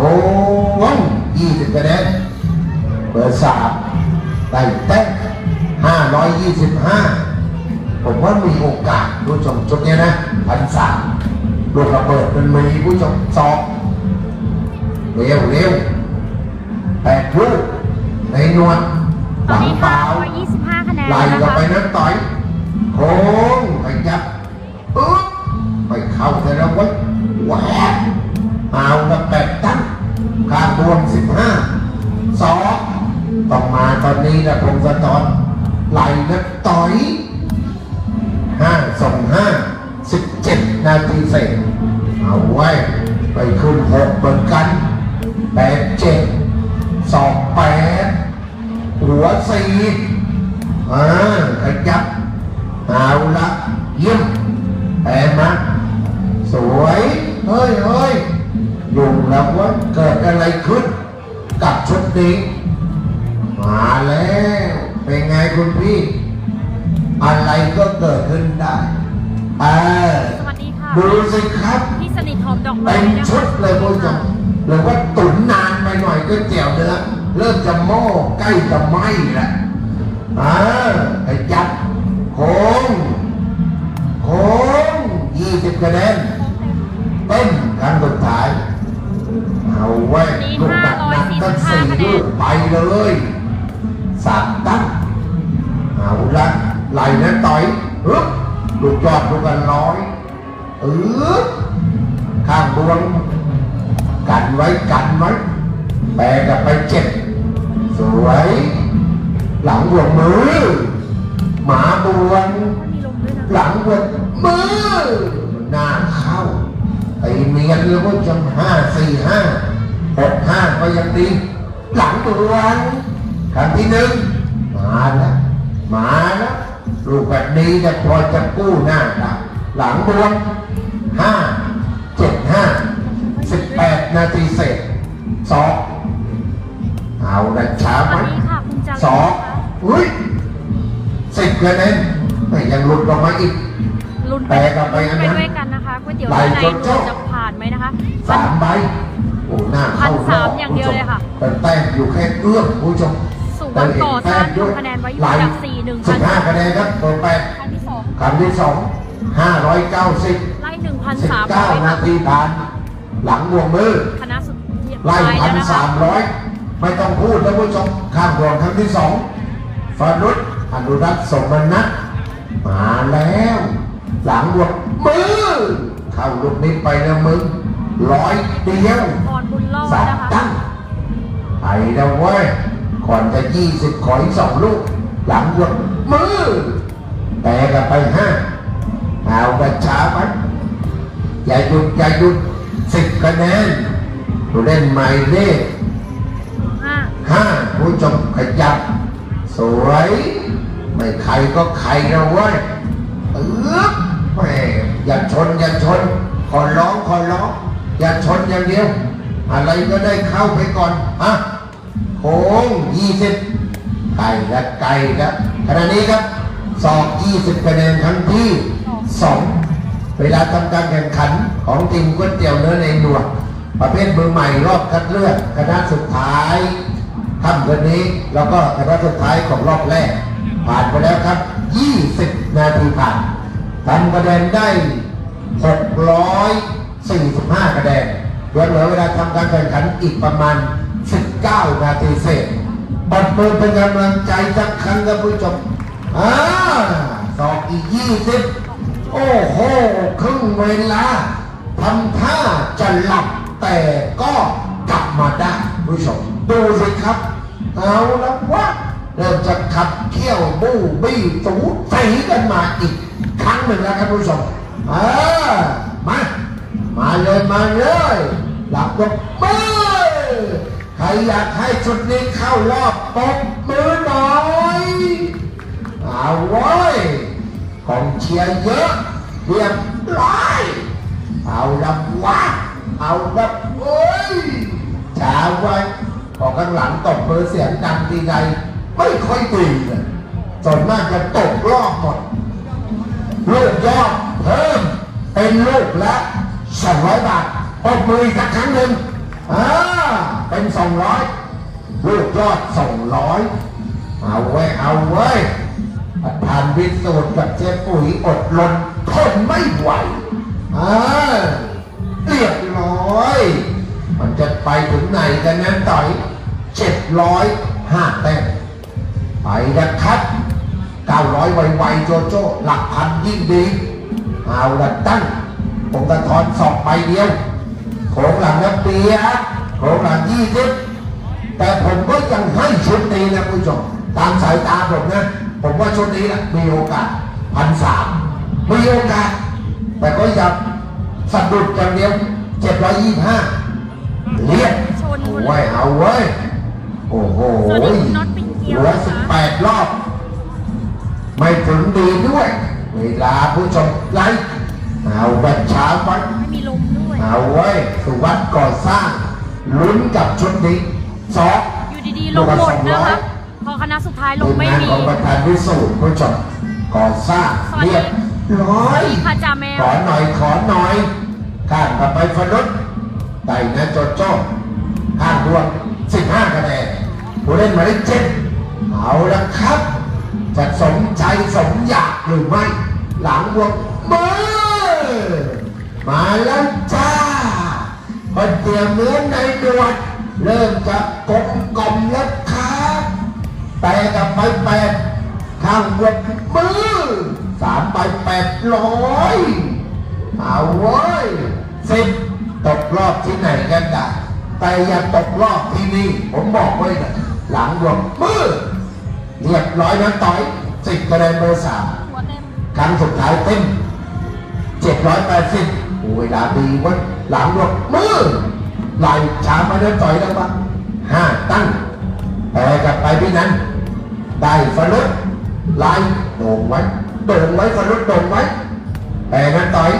โอ้ยยี่สิบคะแนนเบอร์สามได้แต้มห้าร้อยยี่สิบห้าผมว่ามีโอกาสผู้ชมชุดเนี้ยนะพันสามลูกระเบิดมันมีผู้ชมสองเร็วเร็วแปดลูกในนวลตหอนลังนี้เปล่า525คะแนนไล่แล้วก็นะคะไปนักต่อยโค้งไปยับอึ๊บไปเข้าแต่ละวัดแหวกเอาละแปด ข้าดวงสิบห้าสองต้องมาตอนนี้นะผมสะตอนไล่นักต่อยห้าสองห้าสิบเจ็ดนาทีเสร็จเอาไว้ ไปขึ้นหกเหมือนกัน หม้อใกล้จะไหม้แล้วอ่าไอ้ยัดโค้งโค้งยี่สิบคะแนนเต้นครั้งสุดท้ายเอาไว้ลูกหนักหนักๆตั้งสี่ลูกไปเลยสามตั้งเอาละไหลนะต่อยฮึบลูกยอดลูกกันร้อยเออข้างดวงกันไว้กันไว้แปลกับไปเจ็บ สวยหลังดวมือ หมาด้วยนหลังดวมือนหน้าเข้าไอเนียนเรียกว่าจังห้าสี่ห้าหกห้าก็ยังดี หลังดวงครั้งที่หนึ่งมาแล้วมาแล้วลูกแบบนี้จะพอจะกู้หน้าได้หลังดวงห้าเจ็ดห้าสิบแปดนาทีเสร็จสอง เอาละช้าสไหมวัสดีค่ะคุณจันทร์สองนะคะอุ้ยสิบคะแนนแต่ยังหลุดออกมาอีกลุ้นแปลกับไปอันไปนั้นด้วยกันนะคะก๋วยเตี๋ยวไหลด้านในจนเจ้าจะผ่านไหมนะคะ สามใบโอ้หน้าเข้าพันสามรบอย่างเดียวเลยค่ะแต่แต้มอยู่แค่เอื้อมคุณผู้ชมสุวรรณก่อสร้างทำคะแนนไว้อยู่อันดับสี่หนึ่งพัสินบห้าคะแนนครับเบอร์แปดครั้งที่สองคำที่สองห้าร้อยเก้าสิบไล่หนึ่งพันสิบสามเก้าร้อยนาค่ะทีผ่าน หลังวงมือคณะสุดท้ไล่ายพัแล้วนนะคะสามร้อย ไม่ต้องพูดแล้วผู้ชมข้ามรองครั้งที่สองฟารุษอนุรักษ์สมนัทมาแล้ว หลังวงมือเข้าลูกนี้ไปแล้วมึงร้อยเดียวพรบุญรอดสามนะคะตั้งไปแล้วเว้ยก่อนจะยี่สิบขออีกสองลูก หลังวงมือแต่กันไปห้าเอากระช้าไปอย่าหยุดอย่าหยุดสิบคะแนนผู้เล่นใหม่เลข ห้าผู้ชมขยับ สวย ไม่ใครก็ใครนะเว้ยเออแหมอย่าชนอย่าชน ขอร้องขอร้อง อย่าชนอย่างเดียว อะไรก็ได้เข้าไปก่อนฮะโค้งยี่สิบไก่และไก่ครับขณะนี้ครับสอบยี่สิบคะแนนครั้งที่สองเวลาทำการแข่งขันของทีมก๋วยเตี๋ยวเนื้อในหนวดประเภทมือใหม่รอบคัดเลือกคณะสุดท้าย ค่ำคืนนี้แล้วก็คณะสุดท้ายของรอบแรก ผ่านไปแล้วครับ 20 นาทีผ่านทำคะแนนได้ 645 คะแนนเหลือเวลาทำการแข่งขันอีกประมาณ 19 นาทีเศษบัดมือเป็นกำลังใจสักครั้งครับผู้ชมอ่าสองอีก 20 โอ้โห ครึ่งเวลาทำท่าจะหลับแต่ก็กลับมาได้ผู้ชม ดูสิครับ เอาล้ววะเริ่มจะขับเขี้ยวบู้บี้สูสีกันมาอีก ครั้งหนึ่งแล้วครับผู้ชมเออมา มาเลยมาเลยหลับตบมือใครอยากให้ชุดนี้เข้ารอบตบมือหน่อยเอาไว้ยของเชียร์เยอะเรียบร้อยเอาละวะเอาละโอ้ยช้าไว้ พอข้างหลังตบมือเสียงดังทีใดไม่ค่อยดีเลยส่วนมากจะตกรอบหมด ลูกยอดเพิ่มเป็นลูกละ200บาทปรบมืออีกสักครั้งหนึ่งอ่าเป็นสองร้อยลูกยอดสองร้อยเอาไว้เอาไว้ประธานวิสูตรกับเจ๊ปุ๋ยอดรนทนไม่ไหวอ่าเรียบร้อย มันจะไปถึงไหนกันนั้นต่อย เจ็ดร้อยห้าแต้มไปนะครับเก้าร้อยไวๆโจโจ้หลักพันยิ่งดีเอาละตั้งผมกระทอนสองใบเดียวโขงหลังนับเปียะโขงหลังยี่สิบแต่ผมก็ยังให้ชุดนี้นะผู้ชมตามสายตาผมนะ ผมว่าชุดนี้นะมีโอกาสพันสามมีโอกาส แต่ก็อย่าสะดุดอย่างเดียวเจ็ดร้อยยี่ห้าเรียกชนหมดเลยไว้เอาไว้ย โอ้โหสวัสดีคุณน็อตปิ่นเกลียวเหลือนะคะ สิบแปดรอบ ไม่ถึงดีด้วย เวลาผู้ชมไลค์เอาแบบช้าไป ไม่มีลมด้วย เอาไว้สุวัสดิ์ก่อสร้าง ลุ้นกับชุดนี้สอง อยู่ดีๆลมหมดนะคะ พอคณะสุดท้ายลมไม่งานมี ของประธานวิสูตรผู้ชมก่อสร้างสวัสดีเรียบร้อยพี่พาจาแมว ขอหน่อยขอหน่อยข้ามกลับไปฟนุษไต่นะโจโจ้ข้ามรวม15คะแนน ผู้เล่นหมายเลขเจ็ดเอาละครับ จะสมใจสมอยากหรือไม่ หลังวงมือมาแล้วจ้าคนเตรียมเนื้อในดวดเริ่มจะกลมกลมแล้วครับแต่กับไปแปดข้างวงมือสามใบแปดร้อยเอาเว้สิบตกรอบที่ไหนกันได้แต่อย่าตกรอบที่นี่ผมบอกไว้นะ หลังวงมือเรียบร้อยนะต่อยสิบคะแนนเบอร์สามครั้งสุดท้ายเต็มเจ็ดร้อยแปดสิบเวลาดีวันหลังรถมือไหลช้ามาเดินต่อยแล้วปะห้าตั้งแต่กลับไปพี่นั้น ได้ฟลุตไล่โด่งไว้โด่งไว้ฟลุตโด่งไว้แต่นั้นต่อย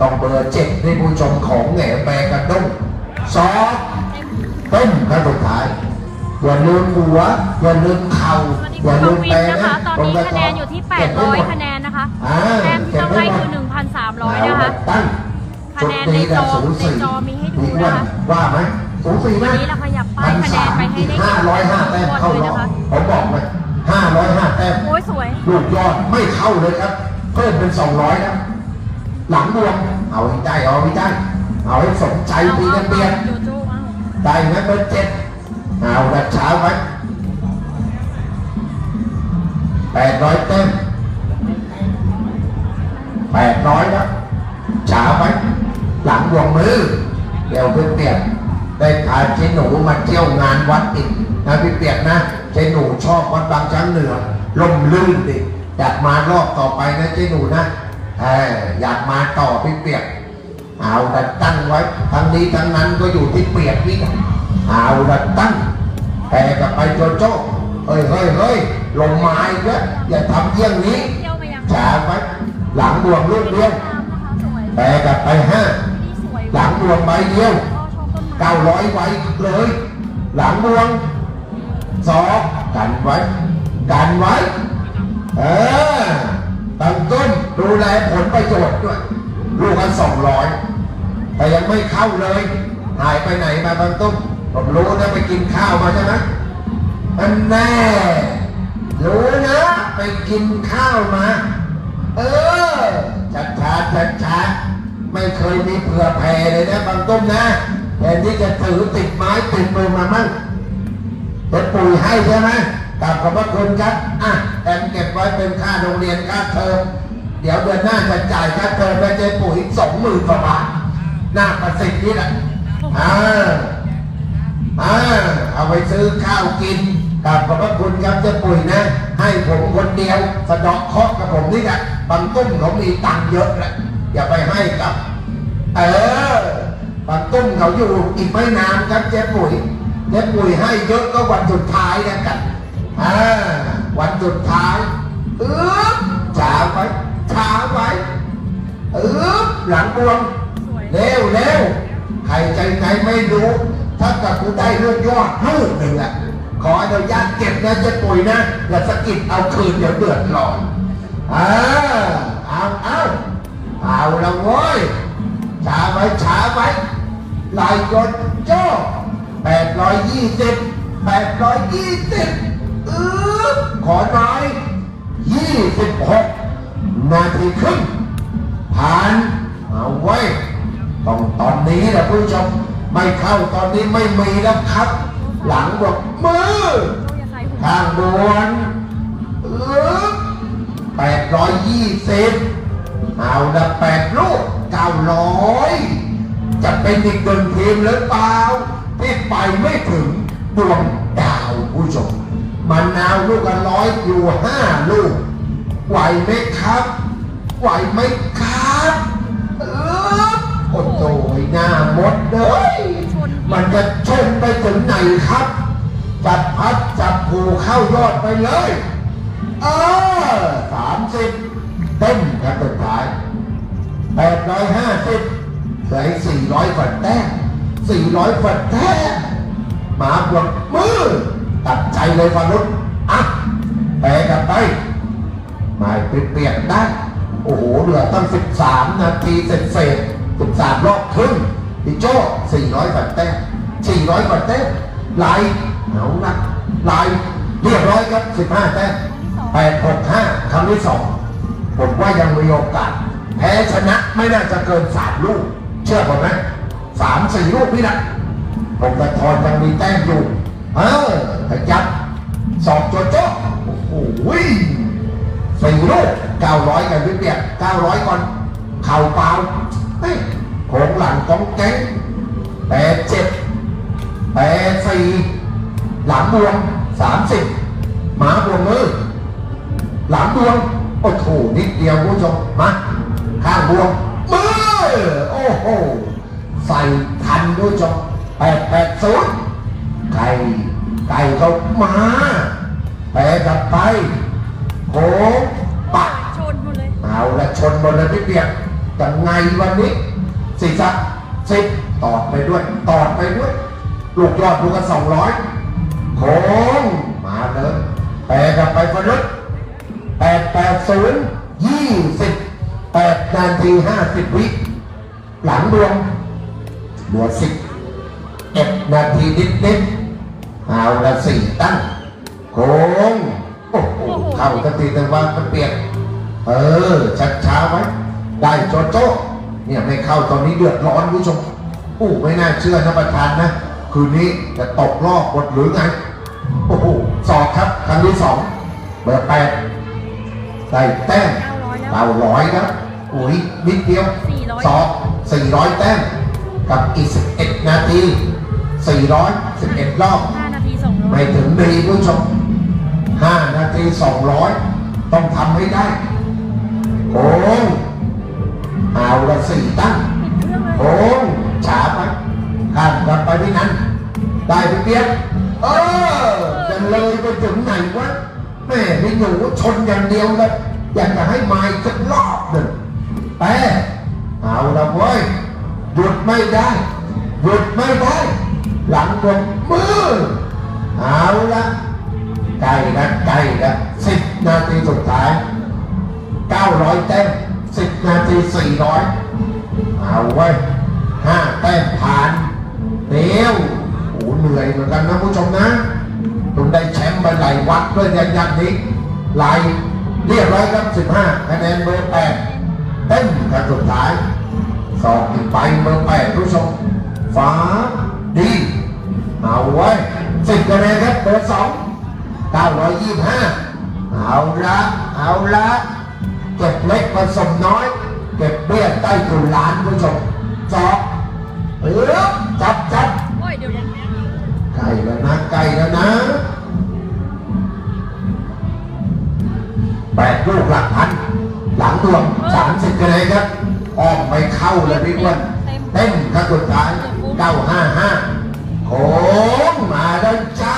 ต้องเบอร์เจ็ดในผู้ชมของแหน่แปรกระด้งสองเต็มครั้งสุดท้าย อย่าลืมหัวอย่าลืมเข่าสวัสดีอคุย่าณลืกมวิแปรนนะคะ ตอนนี้คะแนนอยู่ที่ 800 คะแนนนะคะอ่าแต้มที่ต้องไล่คือ 1,300 นะคะตั้งคะแนนในจอในจอมีให้ดูนะคะว่าไหมสูสีไหมวันนี้เราขยับป้ายคะแนนไปให้ได้ห้าร้อยห้าแต้มเข้ารอบผมบอกเลยห้าร้อยห้าแต้มโอ้ยสวยลูกยอดไม่เข้าเลยครับเพิ่มเป็นสองร้อยครับหลังรวมเอาให้ได้เอาให้ได้เอาให้สมใจเอาปีเอากันเบียนโจโจ้เอาได้ไหมเบอร์เจ็ด เอาละเช้าไว้แปดร้อยเต็มแปดร้อยครับเช้าไว้หลังวงมือเดี๋ยวเพื่อนเปียกได้พาเจ๊หนูมาเที่ยวงานวัดอีกนะพี่เปียกนะเจ๊หนูชอบวัดบางช้างเหนือลมลื่นดิอยากมารอบต่อไปนะเจ๊หนูนะเอออยากมาต่อพี่เปียกเอาดันตั้งไว้ทั้งนี้ทั้งนั้นก็อยู่ที่เปียกนี่เอาดันตั้ง แต่กับไปโจโจ้เฮ้ยเฮ้ยเฮ้ยลงไม้เยอะอย่าทำเยี่ยงนี้เที่ยวมายังจ่าไว้หลังบวมลูกเดียวงามนะคะสวยแต่กับไปห้านี่สวยหลังบวมใบเดียวก็ชอบต้นไม้เก้าร้อยไว้เลย หลังบวมสองกันไว้กันไว้เออตั้งต้นดูแลผลประโยชน์ด้วยลูกกันสองร้อยแต่ยังไม่เข้าเลย หายไปไหนมาบางตุ้ม ผมรู้นะไปกินข้าวมาใช่ไหมอันแน่รู้นะไปกินข้าวมา เออชัดชัดชัดชัดไม่เคยมีเผื่อแผ่เลยนะบางต้มนะแทนที่จะถือติดไม้ติดมือมามั่งเป็นปุ๋ยให้ใช่ไหมกลับขอบพระคุณครับอะแอมเก็บไว้เป็นค่าโรงเรียนค่าเทอมเดี๋ยวเดือนหน้าจะจ่ายค่าเทอมไปเจ๊ปุ๋ยสองหมื่นกว่าบาทหน้าประสิทธิ์นี่แหละอ่า อ่าเอาไปซื้อข้าวกินกลับขอบพระคุณครับเจ๊ปุ๋ยนะ ให้ผมคนเดียวสะเดอกเคาะกับผมนี่แหละบางตุ้มเขามีตังค์เยอะแหละอย่าไปให้กับ เออบางตุ้มเขาอยู่อีกไม่นานครับเจ๊ปุ๋ยเจ๊ปุ๋ยให้เยอะก็วันสุดท้ายแล้วกันอ่าวันสุดท้ายอึ๊บช้าไว้ช้าไว้อึ๊บหลังบวงเร็วเร็วใครใจไหนไม่รู้ ถ้ากับกูได้เรื่องยอดลูกหนึ่งอะขออนุญาตเก็บนะเจ๊ปุ๋ยนะอย่าสะกิดเอาคืนเดี๋ยวเดือดร้อนอ่าเอาเอาเอาละเว้ยช้าไว้ช้าไว้ลายกดโจ้แปดร้อยยี่สิบแปดร้อยยี่สิบเออขอน้อยยี่สิบหกนาทีครึ่งผ่านเอาไว้ต้องตอนนี้แหละผู้ชม ไม่เข้าตอนนี้ไม่มีแล้วครับ หลังบอกมือข้างบนแปดร้อยยี่สิบเอาละแปดลูกเก้าร้อยจะเป็นอีกหนึ่งทีมหรือเปล่าที่ไปไม่ถึงดวงดาวผู้ชมมันนาวลูกละร้อยอยู่ห้าลูกไหวไหมครับ ไหวไหมครับ มันจะชนไปถึงไหนครับ จับพัดจับผูเข้ายอดไปเลย เออสามสิบเต็มครับสุดท้ายแปดร้อยห้าสิบเหลือสี่ร้อยฝันแต้สี่ร้อยฝันแต้มหมาบวกมือ ตัดใจเลยฟารุษอะแปลกลับไปไม่เปลี่ยนได้ โอ้โหเหลือตั้ง13นาทีเสร็จเสร็จ13รอบครึ่ง พี่โจ้400ฝันแต้ม400ฝันแต้มไหลเอานะไหลเรียบร้อยครับ 15 แต้ม865ครั้งที่2ผมว่ายังมีโอกาส แพ้ชนะไม่น่าจะเกิน 3 ลูก เชื่อผมไหมสามสี่ลูกนี่นะผมกระทอนยังมีแต้มอยู่ เออขยับสอบโจโจ้โอ้โหสี่ลูกเก้าร้อยกันพี่เปียกเก้าร้อยก่อน เข่าเปล่าเฮ้ย โขงหลังกองแก๊งแปดเจ็ดแปดสี่หลังบวงสามสิบหมาบวงมือหลังบวงโอ้โหนิดเดียวคุณผู้ชมมาข้างบวงมือโอ้โหใส่ทันคุณผู้ชมแปดแปดศูนย์ไก่ไก่เขามาแปดกลับไปโค้งปักชนหมดเลยเอาละชนบนเลยพี่เปียกยังไงวันนี้ สี่สักสิบตอดไปด้วย ตอดไปด้วย ลูกยอดลูกกันสองร้อยโค้งมาเลยแปดกลับไปฟนุษแปดแปดศูนย์ยี่สิบแปดนาทีห้าสิบวิหลังดวงบวกสิบเอ็ดนาทีนิดนิดๆเอาละสี่ตั้งโค้งโอ้โหเข้าทันทีแต่ว่ามันเปียนเออชัดช้าไว้ได้โจโจ้ เนี่ยไม่เข้าตอนนี้เดือดร้อนคุณผู้ชมโอ้ไม่น่าเชื่อนะประธานนะ คืนนี้จะตกรอบหมดหรือไง โอ้โหสอบครับครั้งที่สองเบอร์แปดได้แต้ม900แล้วเก้าร้อยครับอุ้ยนิดเดียว400สอบสี่ร้อยแต้มกับอีกสิบเอ็ดนาทีสี่ร้อยสิบเอ็ดรอบ5นาทีสองร้อไม่ยถึงดีคุณผู้ชมห้านาทีสองร้อยต้องทำให้ได้โอ้ง เอาละสี่ตั้งปิดเครื่องเลยโอ้ฉาไปข้ามกลับไปที่นั้น ได้ไปเปียกเออจะเลยไปถึงไหนวะแม่ไม่หนูชนอย่างเดียวเลยอยากจะให้ไม้สักรอบหนึ่งแต่เอาละเว้ยหยุดไม่ได้หยุดไม่ได้ หลังบนมือเอาละใกล้ละใกล้ละสิบนาทีสุดท้ายเก้าร้อยแต้ม สิบนาทีสี่ร้อยเอาไว้ห้าแต้มผ่านเดียวโอ้เหนื่อยเหมือนกันนะผู้ชมนะคุณได้แชมป์ไปหลายวัดด้วยยันยันนี้หลายเรียบร้อยครับสิบห้าคะแนนเบอร์แปดเต็มกันสุดท้ายสองอีกใบเบอร์แปดผู้ชมฟ้าดีเอาไว้สิบคะแนนครับเบอร์สองเก้าร้อยยี่ห้าเอาละเอาละ เก็บเล็กผสมน้อย เก็บเบี้ยใต้ถุนล้านผู้ชมจอบเออจับจับโอ้ยเดี๋ยวยังไก่แล้วนะไก่แล้วนะแปดลูกหลักพัน หลังดวงสามสิบคะแนนครับออกไปเข้าเลยพี่อ้วนเต้นครั้งสุดท้ายเก้าห้าห้าโค้งมาแล้วจ้า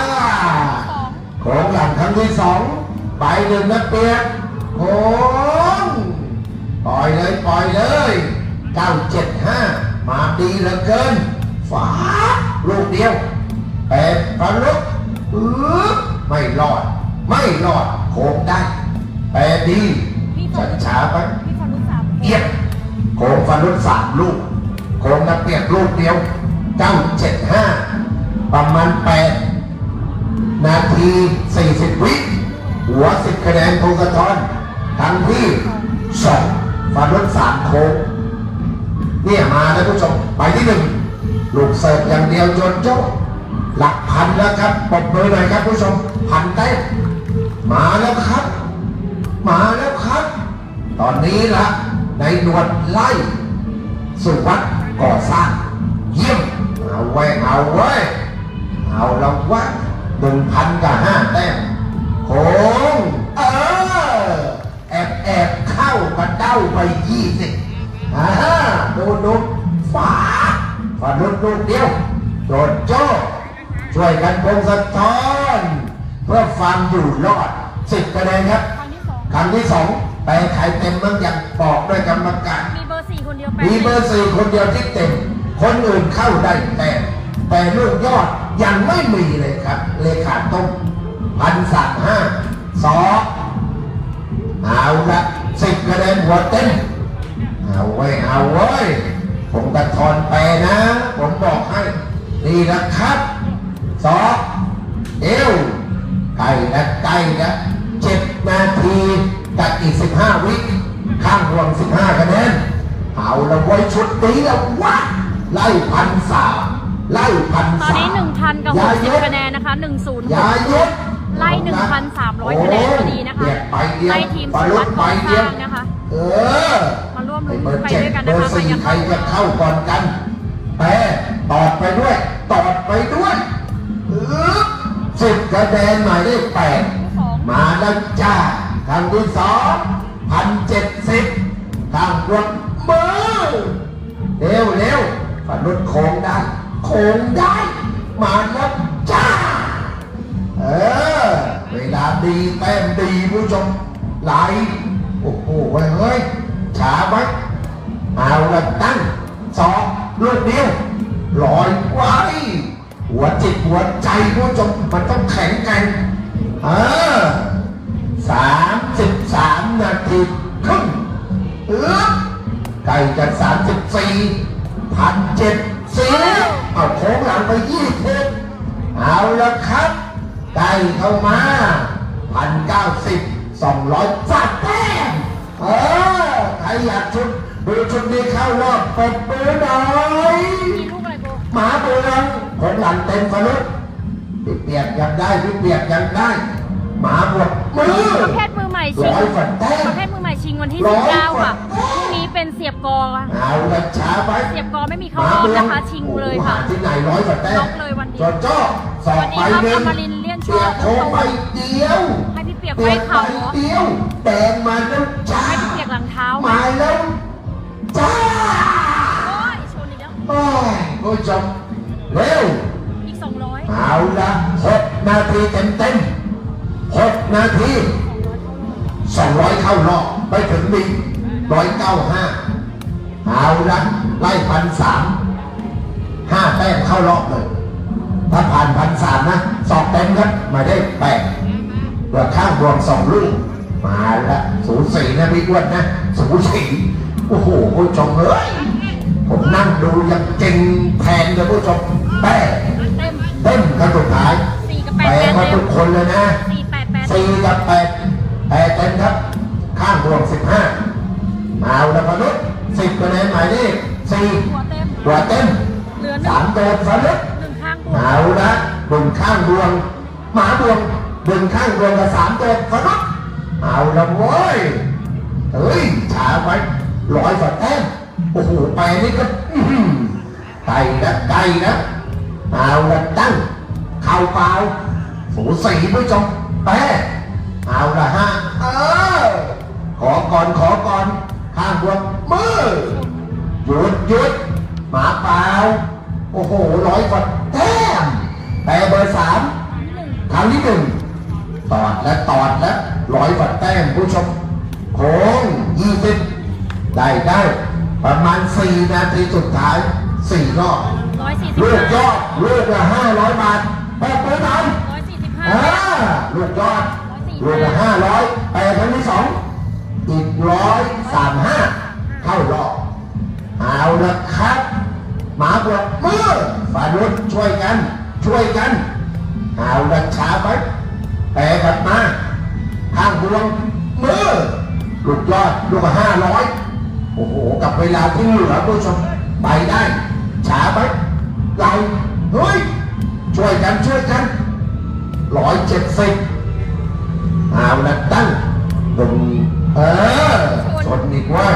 สองโค้งหลังครั้งที่สองไปหนึ่งนะเปียกโค้ง ปล่อยเลยปล่อยเลยเก้าเจ็ดห้ามาดีเหลือเกินฝาลูกเดียวแปดพันลุกปึ๊บไม่รอด ไม่รอดโค้งได้แปดดีช้าช้าๆไปพี่ฟันลูกสามเอียดโค้งฟันรุดสามลูกโค้งนักเปียกลูกเดียวเก้าเจ็ดห้าไปประมาณแปดนาทีสี่สิบวิหัวสิบคะแนนโทกทอนครั้งที่สอง ฟาดรถสามโค้งเนี่ยมาแล้วผู้ชมไปที่หนึ่งลูกเสิร์ฟอย่างเดียวจนโจ้หลักพันแล้วครับปรบมือหน่อยครับผู้ชมพันเต้มมาแล้วครับ มาแล้วครับ ตอนนี้ละในหนวดไล่สุวัสด์ก่อสร้างเยี่ยมเอาไว้เอาไว้เอาละวะหนึ่งพันกับห้าแต้มโค้งเออแอบแอบ กระเด้าไปยี่สิบอ่าดูดูฝาฝาดูดูเดียวโดดโจ้ช่วยกันพงสะท้อนเพื่อความอยู่รอดสิบคะแนนครับครั้งที่สองครั้งที่สองแปลไข่เต็มเมืองอย่างบอกด้วยกรรมการมีเบอร์สี่คนเดียวแปดมีเบอร์สี่คนเดียวที่เต็ม คนอื่นเข้าได้แต่แต่ลูกยอดยังไม่มีเลยครับ เลขาต้มพันสามห้าสองเอาละ สิบคะแนนหัวเต็มเอาไว้ยเอาไว้ยผมกระทอนไปนะ ผมบอกให้นี่นะครับสองเอวใกล้และใกล้และเจ็ดนาทีกับอีกสิบห้าวิข้างห่วงสิบห้าคะแนนเอาละไว้ยชุดนี้ละวะไล่พันสามไล่พันตอนสามนี้หนึ่งพันกับอหย่ากสิบยุดคะแนนนะคะหนึ่งศูนย์อย่าหยุด ไล่1,300คะแนนพอดีนะคะโอ้ยเบียดไปเดียวไล่ทีมปสุลุวักสดิ์ไปก่อเดีสยวร้างนะคะเออมาร่วมไอ้ลุ้นเบอร์ไปเจ็ดด้วยกันเบนะอคะร์ใครสี่จะใครเข้าจะเข้าก่อนกันแต่ตอดไปด้วยตอดไปด้วยเออสิบคะแนนหมายเลขแปดสองมาแล้วจ้าครั้งที่สองพันเจ็ดสิบทางรถมือเร็วเร็วฝันรถโค้งได้โค้งได้ มาแล้วจ้าเออ เวลาดีแต้มดีผู้ชมไหลโอ้โหเว้ยเฮ้ยช้าไหมเอาละตั้งสองลูกเดียวลอยไว้หัวจิตหัวใจผู้ชมมันต้องแข็งแกร่งเออสามสิบสามนาทีครึ่งเออใกล้จะสามสิบสี่พันเจ็ดสี่เอาโค้งหลังไปยี่สิบเอาละครับ ได้เข้ามาพันเก้าสิบสองร้อยฟาดแต้มเออใครอยากชุดดูชุดนี้เข้ารอบเปิดปืนหน่อยมีลูกอะไรโบหมาตัวนั้นของหลังเต็มฟลุกพี่เปียกยังได้พี่เปียกยังได้ หมาบวกมือประเภทมือใหม่ชิงร้อยฝันแต้มประเภทมือใหม่ชิงวันที่ร้สิอบยเก้าค่ะกว่าพรุ่งนี้เป็นเสียบกอค่ะเอาละช้าไปเสียบกอไม่มีเข้ารอบนะคะชิงเลยค่ะโอ้โหหาที่ไหนร้อยฝันแต้มล็อกเลยวันเดียวจอจ้อสอบไปหนึ่งวั นนี้ครับอมรินทร์เลี่ยนโชเปียคกโค้งไปเดียวให้พี่เปียกเปีไว้ยกไปเข่าเหรอเดียวแดงมาแล้วจ้าให้พี่เปียกหลังเท้ามาแล้วจ้าโอ้ยชนอีกแล้วโอ้ยผู้ชมเร็วอีกสองร้อยเอาละหกนาทีเต็มเต็มๆหกนาทีสองร้อยเข้ารอบไปถึงดีร้อยเก้าห้าเอาละไล่พันสามห้าแต้มเข้ารอบเลย ถ้าผ่านพันสามนะ สอบเต็มครับหมายได้แปดเหลือข้างรวมสองลูกมาละสูสีนะพี่อ้วนนะ สูสีโอ้โหผู้ชมเอ้ยผมนั่งดูยังเก่งแทนเลยผู้ชมแป้เต็มเต้นกันสุดท้ายสี่กับแปแปดลแปดมาเต็ทุมกคนเลยนะสี่แปดแปดสี่กับแปดแปดเต็มครับ ข้างรวมสิบห้าเอาละพนุษย์สิบคะแนนหมายเลขสี่หัวเต็มตัวเต็มเหลือหนึ่สางมโดนพนุษย์ เอาละดึงข้างดวง หมาดวงดึงข้างดวงกับสามตัวพนุษย์เอาละโว้ยเฮ้ยช้าไปร้อยฝันแต้มโอ้โหไปนี่ก็อื้อหือไกลนะไกลนะเอาละตั้งเข่าเปล่าสูสีผู้ชมแปเอาละฮะเออขอก่อนขอก่อนข้างบวกมือหยุดหยุดหมาเปล่าโอ้โหร้อยกว่า แต้มแต่เบอร์สามครั้งที่หนึ่งตอดและตอดและร้อยกว่าแต้มผู้ชมโค้งยี่สิบได้ได้ประมาณสี่นาทีสุดท้ายสี่รอบร้อยสี่สิบลูกยห้าอดลูกละห้าร้อยบาทแปดเปอร์เซ็นต์ร้อยสี่สิบห้าอ่าลูกยอดลูกละห้าร้อยแปดครั้งที่สองอีกร้อยสามห้าเข้ารอบเอาละครับ หมาบวกมือฝาลุดช่วยกัน ช่วยกันเอาดัชาไปแปรกลับมาข้างบวงมือลูกยอดลูกห้าร้อยโอ้โห กับเวลาที่เหลือผู้ชมไปได้ช้าไปเราเฮ้ย ช่วยกันช่วยกันร้อยเจ็ดสิบเอาละตั้งตรงเออชนอีกว่า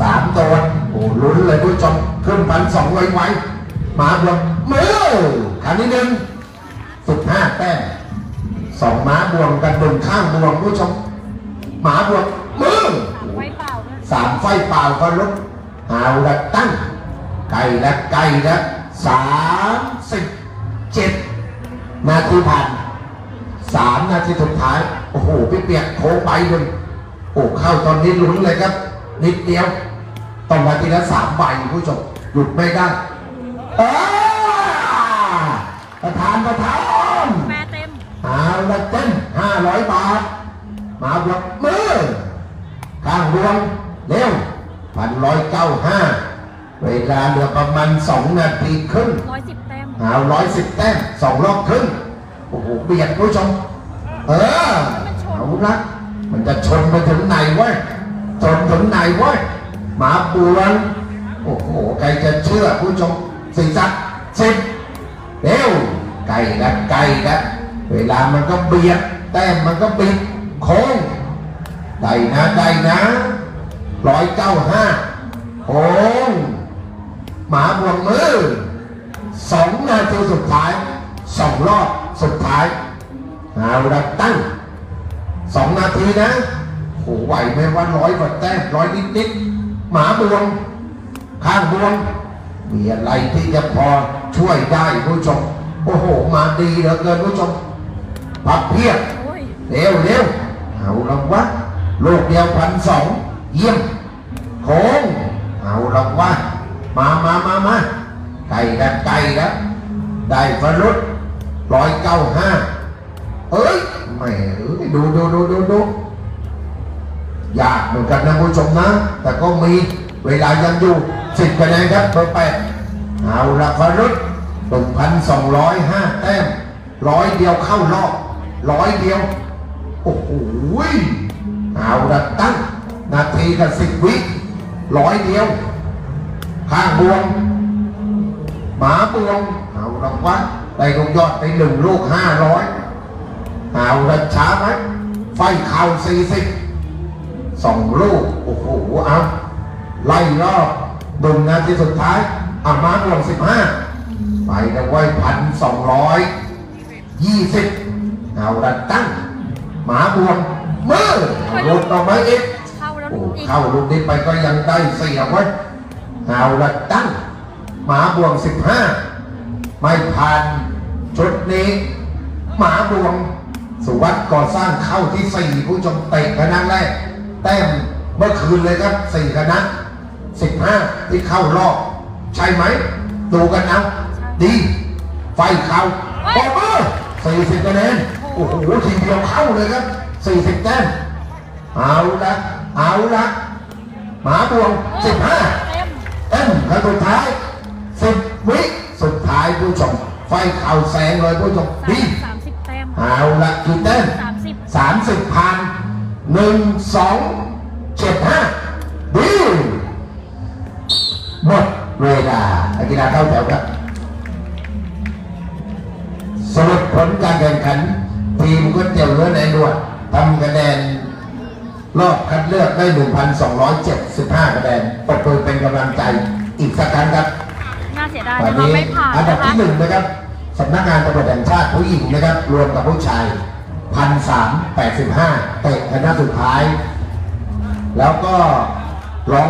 สามตัว อ้ลุ้นเลยผู้ชมขึ้นพันสองไวๆมาบวกมือคันนี้หนึ่งสิบห้าแต้มสองม้าบวงกันบนข้างบวงผู้ชมหมาบวกมือสามไฟเปล่าก็ลดเอาละตั้ง ไก่ละไก่ละสามสิบเจ็ดนาทีผ่านสามนาทีสุดท้าย โอ้โหพี่เปียกโค้งไปเลยโอ้เข้าตอนนี้ลุ้นเลยครับ นิดเดียว ต้องมาทีละสามใบคุณผู้ชมหยุดไม่ได้เอ้าประธานประธานแม่เต็มเอาละเต้นห้าร้อยบาท มาบวกมือข้างรวมเร็วพันร้อยเก้าห้าเวลาเหลือประมาณสองนาทีครึ่งร้อยสิบเต็มเอาร้อยสิบแต้มสองรอบครึ่งโอ้โหเบียดผู้ชม เออเอาละมันจะชนไปถึงไหนวะชนถึงไหนวะ หมาบวนโอ้โหใครจะเชื่อผู้ชมสี่สักสิบเร็วไก่ละไก่ละเวลามันก็เบียดแต้มมันก็บิดโค้งได้นะได้นะร้อยเก้าห้าโอ้งหมาบวงมือสองนาทีสุดท้ายสองรอบสุดท้ายเอาละตั้งสองนาทีนะโหไหวไหมว่าร้อยกว่าแต้มร้อยนิดนิดๆ หมาบวงข้างบวงมีอะไรที่จะพอช่วยได้ผู้ชมโอ้โห มาดีเหลือเกินผู้ชมพับเพียบโอ้ยเร็วเร็วเอาละวะลูกเดียวพันสองเยี่ยมโค้งเอาละวะมามามามาไก่ละไก่ละได้ฟรุดร้อยเก้าห้าเอ้ยแหม่เอ้ยดูดูดูดูดู ยากเหมือนกันนะผู้ชมนะ แต่ก็มีเวลายังอยู่สิบคะแนนครับเบอร์แปดเอาละฟรุดหนึ่งพันสองร้อยห้าแต้มร้อยเดียวเข้ารอบร้อยเดียว โอ้โหเอาละตั้ง นาทีกับสิบวิร้อยเดียว ข้างบวง หมาบวงเอาละวะได้ลงยอดไปหนึ่งลูกห้าร้อยเอาละช้าไหมไฟเข่าสี่สิบ สองลูกโอ้โหเอาไล่รอบหนึ่งนาทีสุดท้ายอามาบวงสิบห้าไปนะไว้พันสองร้อยยี่สิบเอาละตั้ง หมาบวงมือหลุดออกมาอีกเข้าแล้วโอ้ลูกอีกเข้าลูกนี้ไปก็ยังได้เสียไว้ยเอาละตั้ง หมาบวงสิบห้าไม่ผ่านชุดนี้ หมาบวงสุวัสด์ก่อสร้างเข้าที่สี่ผู้ชมเตะคณะแรก แต้มเมื่อคืนเลยครับสี่คณะสิบห้าที่เข้ารอบ ใช่ไหม ดูกันเอาดี ไฟเข้าปอบมือสี่สิบคะแนนโอ้โหทีเดียวเข้าเลยครับสี่สิบแต้มเอาละเอาละหมาบวงสิบห้าเต็มเต้นครั้งสุดท้ายสิบวิสุดท้ายผู้ชมไฟเข่าแสงเลยผู้ชมสามดีสามสิบเต็มเอาละกี่เต้นสามสิบสามสิบพัน หนึ่งสองเจ็ดห้าดีหมดเวลานักกีฬาเข้าแถวครับ สรุปผลการแข่งขัน ทีมก๋วยเตี๋ยวเรือในดวดทำคะแนนรอบคัดเลือกได้ 1,275 คะแนนปรบมือเป็นกำลังใจอีกสักครั้งครับน่าเสียดายวันนะคะนี้ไม่ผ่านอันดับนะคะที่หนึ่งนะครับสำนักงานตำรวจแห่งชาติผู้หญิงนะครับ รวมกับผู้ชาย 1,385 เตะคณะสุดท้าย แล้วก็ร้อง